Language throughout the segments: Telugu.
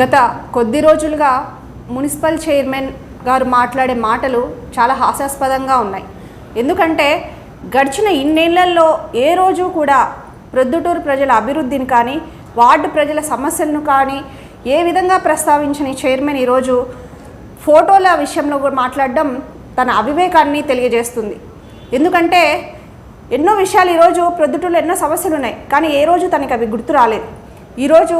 గత కొద్ది రోజులుగా మున్సిపల్ చైర్మన్ గారు మాట్లాడే మాటలు చాలా హాస్యాస్పదంగా ఉన్నాయి. ఎందుకంటే గడిచిన ఇన్నేళ్ళలో ఏ రోజు కూడా ప్రొద్దుటూరు ప్రజల అభివృద్ధిని కానీ వార్డు ప్రజల సమస్యలను కానీ ఏ విధంగా ప్రస్తావించిన చైర్మన్ ఈరోజు ఫోటోల విషయంలో కూడా మాట్లాడడం తన అవివేకాన్ని తెలియజేస్తుంది. ఎందుకంటే ఎన్నో విషయాలు ఈరోజు ప్రొద్దుటూరులో ఎన్నో సమస్యలు ఉన్నాయి కానీ ఏ రోజు తనకి అవి గుర్తు రాలేదు. ఈరోజు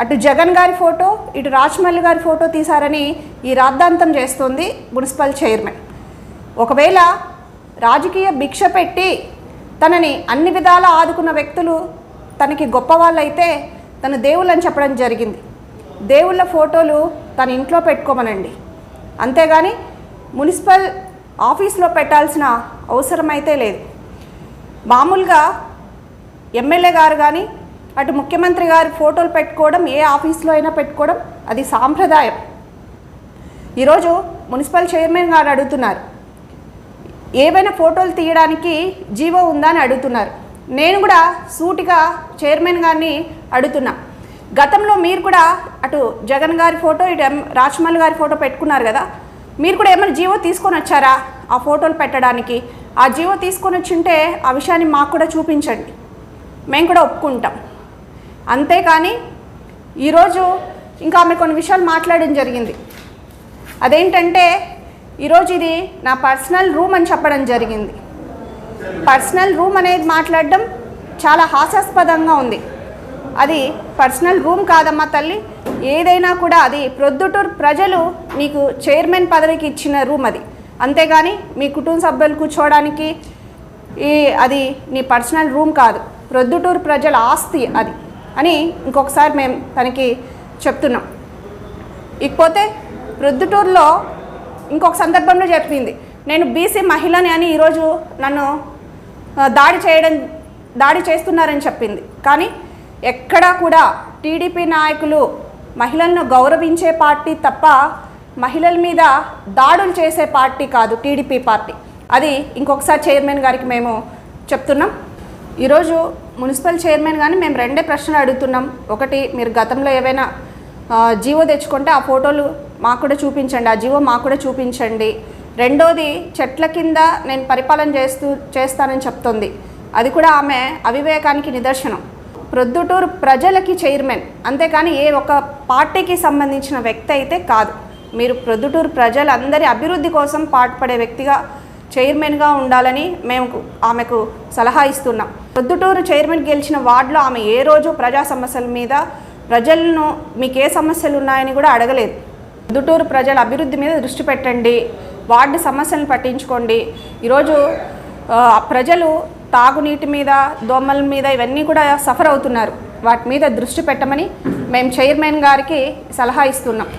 అటు జగన్ గారి ఫోటో ఇటు రాజమల్లి గారి ఫోటో తీశారని ఈ రాద్ధాంతం చేస్తుంది మున్సిపల్ చైర్మన్. ఒకవేళ రాజకీయ భిక్ష పెట్టి తనని అన్ని విధాలా ఆదుకున్న వ్యక్తులు తనకి గొప్ప వాళ్ళైతే తను దేవుళ్ళని చెప్పడం జరిగింది. దేవుళ్ళ ఫోటోలు తన ఇంట్లో పెట్టుకోమనండి. అంతేగాని మున్సిపల్ ఆఫీస్లో పెట్టాల్సిన అవసరం అయితే లేదు. మామూలుగా ఎమ్మెల్యే గారు కానీ అటు ముఖ్యమంత్రి గారి ఫోటోలు పెట్టుకోవడం ఏ ఆఫీస్లో అయినా పెట్టుకోవడం అది సాంప్రదాయం. ఈరోజు మున్సిపల్ చైర్మన్ గారు అడుగుతున్నారు ఏవైనా ఫోటోలు తీయడానికి జీవో ఉందా అని అడుగుతున్నారు. నేను కూడా సూటిగా చైర్మన్ గారిని అడుగుతున్నా. గతంలో మీరు కూడా అటు జగన్ గారి ఫోటో ఇటు ఎం రాజమౌళి గారి ఫోటో పెట్టుకున్నారు కదా మీరు కూడా ఏమైనా జీవో తీసుకొని వచ్చారా ఆ ఫోటోలు పెట్టడానికి? ఆ జీవో తీసుకొని వచ్చింటే ఆ విషయాన్ని మాకు కూడా చూపించండి. మేము కూడా ఒప్పుకుంటాం. అంతేకాని ఈరోజు ఇంకా ఆమె కొన్ని విషయాలు మాట్లాడడం జరిగింది. అదేంటంటే ఈరోజు ఇది నా పర్సనల్ రూమ్ అని చెప్పడం జరిగింది. పర్సనల్ రూమ్ అనేది మాట్లాడడం చాలా హాస్యాస్పదంగా ఉంది. అది పర్సనల్ రూమ్ కాదమ్మా తల్లి ఏదైనా కూడా అది ప్రొద్దుటూరు ప్రజలు నీకు చైర్మన్ పదవికి ఇచ్చిన రూమ్ అది. అంతేగాని మీ కుటుంబ సభ్యులు కూర్చోవడానికి ఈ అది నీ పర్సనల్ రూమ్ కాదు. ప్రొద్దుటూరు ప్రజల ఆస్తి అది. అని ఇంకొకసారి మేము తనకి చెప్తున్నాం. ఇకపోతే ప్రొద్దుటూరులో ఇంకొక సందర్భంలో చెప్పింది. నేను బీసీ మహిళని అని ఈరోజు నన్ను దాడి చేయడం దాడి చేస్తున్నారని చెప్పింది. కానీ ఎక్కడా కూడా టీడీపీ నాయకులు మహిళలను గౌరవించే పార్టీ తప్ప మహిళల మీద దాడులు చేసే పార్టీ కాదు టీడీపీ పార్టీ. అది ఇంకొకసారి చైర్మన్ గారికి మేము చెప్తున్నాం. ఈరోజు మున్సిపల్ చైర్మన్ కానీ మేము రెండే ప్రశ్నలు అడుగుతున్నాం. ఒకటి మీరు గతంలో ఏవైనా జీవో తెచ్చుకుంటే ఆ ఫోటోలు మాకు కూడా చూపించండి ఆ జీవో మాకు కూడా చూపించండి. రెండోది చెట్ల కింద నేను పరిపాలన చేస్తూ చేస్తానని చెప్తుంది. అది కూడా ఆమె అవివేకానికి నిదర్శనం. ప్రొద్దుటూరు ప్రజలకి చైర్మన్ అంతేకాని ఏ ఒక పార్టీకి సంబంధించిన వ్యక్తి అయితే కాదు. మీరు ప్రొద్దుటూరు ప్రజలందరి అభివృద్ధి కోసం పాటుపడే వ్యక్తిగా చైర్మన్గా ఉండాలని మేము ఆమెకు సలహా ఇస్తున్నాం. ప్రొద్దుటూరు చైర్మన్ గెలిచిన వార్డులో ఆమె ఏ రోజు ప్రజా సమస్యల మీద ప్రజలను మీకు ఏ సమస్యలు ఉన్నాయని కూడా అడగలేదు. ప్రొద్దుటూరు ప్రజల అభివృద్ధి మీద దృష్టి పెట్టండి. వార్డు సమస్యలను పట్టించుకోండి. ఈరోజు ప్రజలు తాగునీటి మీద దోమల మీద ఇవన్నీ కూడా సఫర్ అవుతున్నారు. వాటి మీద దృష్టి పెట్టమని మేము చైర్మన్ గారికి సలహా ఇస్తున్నాం.